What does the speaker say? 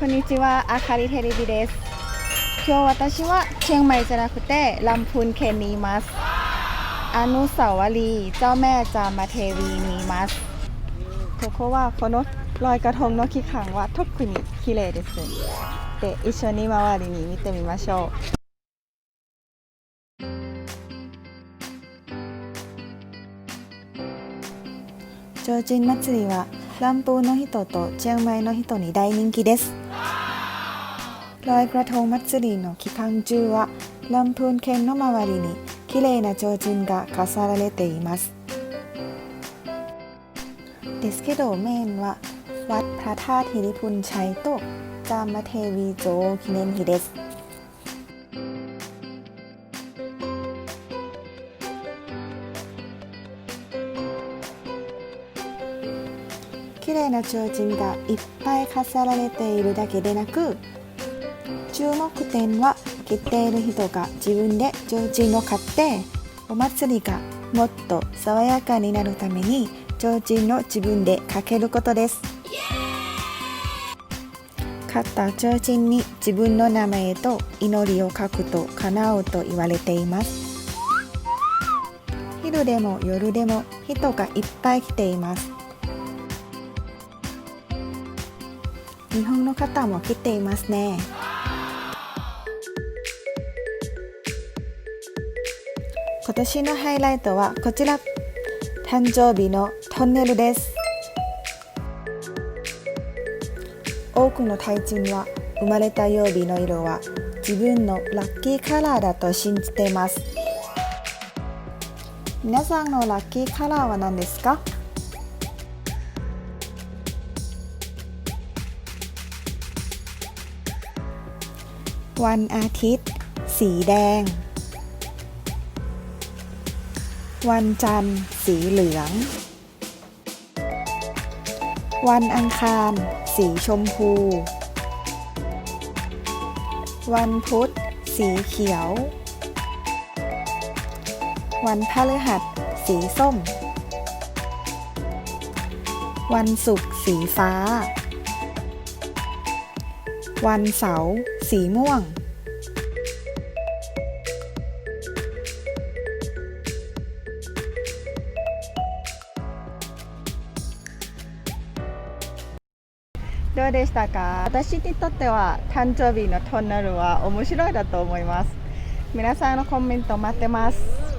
こんにちは、あかりテレビです。今日私はチェンマイじゃなくてランプン県にいます。อนุสาวรีย์เจ้าแม่จามเทวีにいます。ここはこのลอยกระทงの期間は特に綺麗です。で、一緒に周りに見てみましょう。提灯祭りは ランプーの人とチェンマイの人に大人気ですลอยกระทง祭りの期間中はランプーン県の周りに綺麗な提灯が飾られていますですけどメインはวัดพระธาตุฮิริพุนชัยとจามเทวีโจ記念碑です 綺麗な提灯がいっぱい飾られているだけでなく注目点は切っている人が自分で提灯を買ってお祭りがもっと爽やかになるために提灯を自分でかけることです。買った提灯に自分の名前と祈りを書くと叶うと言われています。昼でも夜でも人がいっぱい来ています。日本の方も来ていますね。今年のハイライトはこちら。誕生日のトンネルです。多くのタイ人は生まれた曜日の色は自分のラッキーカラーだと信じています。皆さんのラッキーカラーは何ですか？ วันอาทิตย์ สีแดง วันจันทร์ สีเหลือง วันอังคาร สีชมพู วันพุธ สีเขียว วันพฤหัส สีส้ม วันศุกร์ สีฟ้า วันเสาร์สีม่วง どうでしたか私にとっては誕生日のトンネルは面白いだと思います皆さんのコメント待ってます